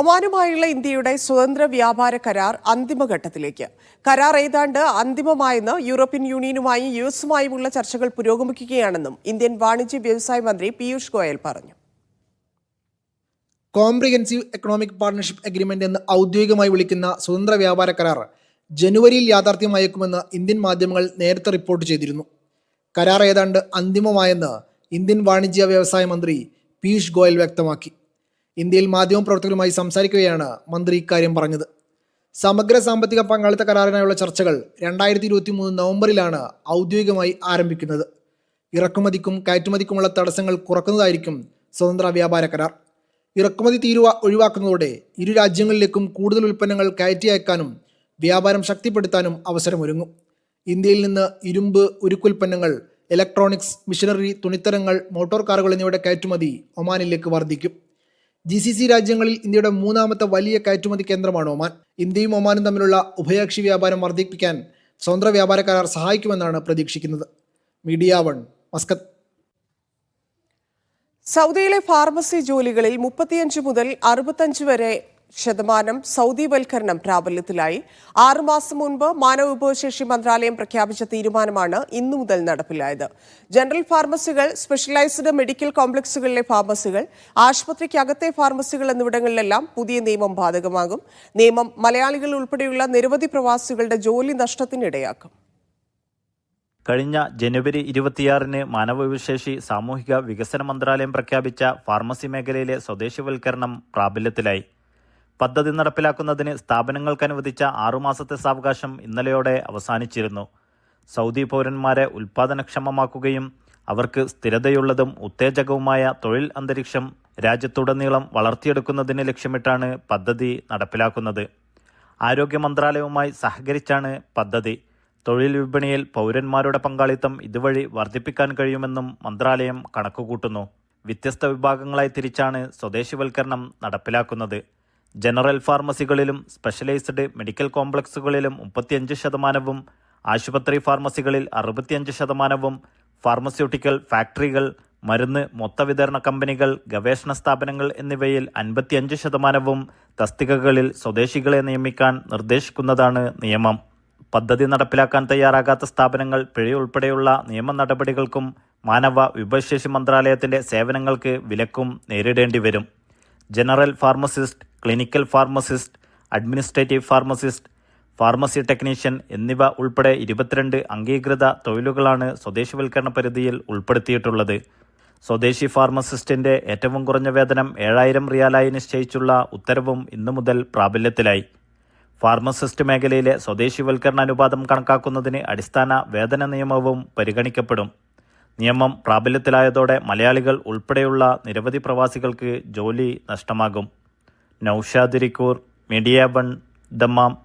ഒമാനുമായുള്ള ഇന്ത്യയുടെ സ്വതന്ത്ര വ്യാപാര കരാർ അന്തിമഘട്ടത്തിലേക്ക്. കരാർ ഏതാണ്ട് അന്തിമമായെന്ന് യൂറോപ്യൻ യൂണിയനുമായും യു എസുമായുമുള്ള ചർച്ചകൾ പുരോഗമിക്കുകയാണെന്നും ഇന്ത്യൻ വാണിജ്യ വ്യവസായ മന്ത്രി പീയൂഷ് ഗോയൽ പറഞ്ഞു. കോംപ്രിഹെൻസീവ് എക്കണോമിക് പാർട്ണർഷിപ്പ് അഗ്രിമെന്റ് എന്ന് ഔദ്യോഗികമായി വിളിക്കുന്ന സ്വതന്ത്ര വ്യാപാര കരാർ ജനുവരിയിൽ യാഥാർത്ഥ്യമായേക്കുമെന്ന് ഇന്ത്യൻ മാധ്യമങ്ങൾ നേരത്തെ റിപ്പോർട്ട് ചെയ്തിരുന്നു. കരാർ ഏതാണ്ട് അന്തിമമായെന്ന് ഇന്ത്യൻ വാണിജ്യ വ്യവസായ മന്ത്രി പീയൂഷ് ഗോയൽ വ്യക്തമാക്കി. ഇന്ത്യയിൽ മാധ്യമപ്രവർത്തകരുമായി സംസാരിക്കുകയാണ് മന്ത്രി ഇക്കാര്യം പറഞ്ഞത്. സമഗ്ര സാമ്പത്തിക പങ്കാളിത്ത കരാറിനായുള്ള ചർച്ചകൾ രണ്ടായിരത്തി ഇരുപത്തി മൂന്ന് നവംബറിലാണ് ഔദ്യോഗികമായി ആരംഭിക്കുന്നത്. ഇറക്കുമതിക്കും കയറ്റുമതിക്കുമുള്ള തടസ്സങ്ങൾ കുറക്കുന്നതായിരിക്കും സ്വതന്ത്ര വ്യാപാര കരാർ. ഇറക്കുമതി തീരുവ ഒഴിവാക്കുന്നതോടെ ഇരു രാജ്യങ്ങളിലേക്കും കൂടുതൽ ഉൽപ്പന്നങ്ങൾ കയറ്റി അയക്കാനും വ്യാപാരം ശക്തിപ്പെടുത്താനും അവസരമൊരുങ്ങും. ഇന്ത്യയിൽ നിന്ന് ഇരുമ്പ് ഉരുക്കുൽപ്പന്നങ്ങൾ ഇലക്ട്രോണിക്സ് മിഷനറി തുണിത്തരങ്ങൾ മോട്ടോർ കാറുകൾ എന്നിവയുടെ കയറ്റുമതി ഒമാനിലേക്ക് വർദ്ധിക്കും. ജി സി സി രാജ്യങ്ങളിൽ ഇന്ത്യയുടെ മൂന്നാമത്തെ വലിയ കയറ്റുമതി കേന്ദ്രമാണ് ഒമാൻ. ഇന്ത്യയും ഒമാനും തമ്മിലുള്ള ഉഭയകക്ഷി വ്യാപാരം വർദ്ധിപ്പിക്കാൻ സ്വതന്ത്ര വ്യാപാര കരാർ സഹായിക്കുമെന്നാണ് പ്രതീക്ഷിക്കുന്നത്. Media one Muscat. സൗദിയിലെ ഫാർമസി ജോലികളിൽ മുപ്പത്തിയഞ്ച് മുതൽ അറുപത്തഞ്ച് വരെ ശതമാനം സൗദിവൽക്കരണം പ്രാബല്യത്തിലായി. ആറുമാസം മുൻപ് മാനവ വിഭവശേഷി മന്ത്രാലയം പ്രഖ്യാപിച്ച തീരുമാനമാണ് ഇന്നു മുതൽ നടപ്പിലായത്. ജനറൽ ഫാർമസികൾ സ്പെഷ്യലൈസ്ഡ് മെഡിക്കൽ കോംപ്ലക്സുകളിലെ ഫാർമസികൾ ആശുപത്രിക്കകത്തെ ഫാർമസികൾ എന്നിവിടങ്ങളിലെല്ലാം പുതിയ നിയമം ബാധകമാകും. നിയമം മലയാളികൾ ഉൾപ്പെടെയുള്ള നിരവധി പ്രവാസികളുടെ ജോലി നഷ്ടത്തിനിടയാക്കും. കഴിഞ്ഞ ജനുവരി ഇരുപത്തിയാറിന് മാനവവിശേഷി സാമൂഹിക വികസന മന്ത്രാലയം പ്രഖ്യാപിച്ച ഫാർമസി മേഖലയിലെ സ്വദേശിവൽക്കരണം പ്രാബല്യത്തിലായി. പദ്ധതി നടപ്പിലാക്കുന്നതിന് സ്ഥാപനങ്ങൾക്ക് അനുവദിച്ച ആറുമാസത്തെ സാവകാശം ഇന്നലെയോടെ അവസാനിച്ചിരുന്നു. സൗദി പൗരന്മാരെ ഉൽപാദനക്ഷമമാക്കുകയും അവർക്ക് സ്ഥിരതയുള്ളതും ഉത്തേജകവുമായ തൊഴിൽ അന്തരീക്ഷം രാജ്യത്തുടനീളം വളർത്തിയെടുക്കുന്നതിന് ലക്ഷ്യമിട്ടാണ് പദ്ധതി നടപ്പിലാക്കുന്നത്. ആരോഗ്യ മന്ത്രാലയവുമായി സഹകരിച്ചാണ് പദ്ധതി. തൊഴിൽ വിപണിയിൽ പൗരന്മാരുടെ പങ്കാളിത്തം ഇതുവഴി വർദ്ധിപ്പിക്കാൻ കഴിയുമെന്നും മന്ത്രാലയം കണക്കുകൂട്ടുന്നു. വ്യത്യസ്ത വിഭാഗങ്ങളായി തിരിച്ചാണ് സ്വദേശിവൽക്കരണം നടപ്പിലാക്കുന്നത്. ജനറൽ ഫാർമസികളിലും സ്പെഷ്യലൈസ്ഡ് മെഡിക്കൽ കോംപ്ലക്സുകളിലും മുപ്പത്തിയഞ്ച് ശതമാനവും ആശുപത്രി ഫാർമസികളിൽ അറുപത്തിയഞ്ച് ശതമാനവും ഫാർമസ്യൂട്ടിക്കൽ ഫാക്ടറികൾ മരുന്ന് മൊത്തവിതരണ കമ്പനികൾ ഗവേഷണ സ്ഥാപനങ്ങൾ എന്നിവയിൽ അൻപത്തിയഞ്ച് ശതമാനവും തസ്തികകളിൽ സ്വദേശികളെ നിയമിക്കാൻ നിർദ്ദേശിക്കുന്നതാണ് നിയമം. പദ്ധതി നടപ്പിലാക്കാൻ തയ്യാറാകാത്ത സ്ഥാപനങ്ങൾ പിഴയുൾപ്പെടെയുള്ള നിയമ നടപടികൾക്കും മാനവ വിഭവശേഷി മന്ത്രാലയത്തിന്റെ സേവനങ്ങൾക്ക് വിലക്കും നേരിടേണ്ടി വരും general pharmacist clinical pharmacist administrative pharmacist pharmacy technician എന്നിവ ഉൾപ്പെടെ ഇരുപത്തിരണ്ട് അംഗീകൃത തൊഴിലുകളാണ് സ്വദേശിവൽക്കരണ പരിധിയിൽ ഉൾപ്പെടുത്തിയിട്ടുള്ളത്. സ്വദേശി ഫാർമസിസ്റ്റിന്റെ ഏറ്റവും കുറഞ്ഞ വേതനം ഏഴായിരം റിയാലായി നിശ്ചയിച്ചുള്ള ഉത്തരവും ഇന്നു മുതൽ പ്രാബല്യത്തിലായി. ഫാർമസിസ്റ്റ് മേഖലയിലെ സ്വദേശിവൽക്കരണ അനുപാതം കണക്കാക്കുന്നതിന് അടിസ്ഥാന വേതന നിയമവും പരിഗണിക്കപ്പെടും. നിയമം പ്രാബല്യത്തിലായതോടെ മലയാളികൾ ഉൾപ്പെടെയുള്ള നിരവധി പ്രവാസികൾക്ക് ജോലി നഷ്ടമാകും. നൌഷാദിരിക്കൂർ മീഡിയ വൺ ദമ്മാം.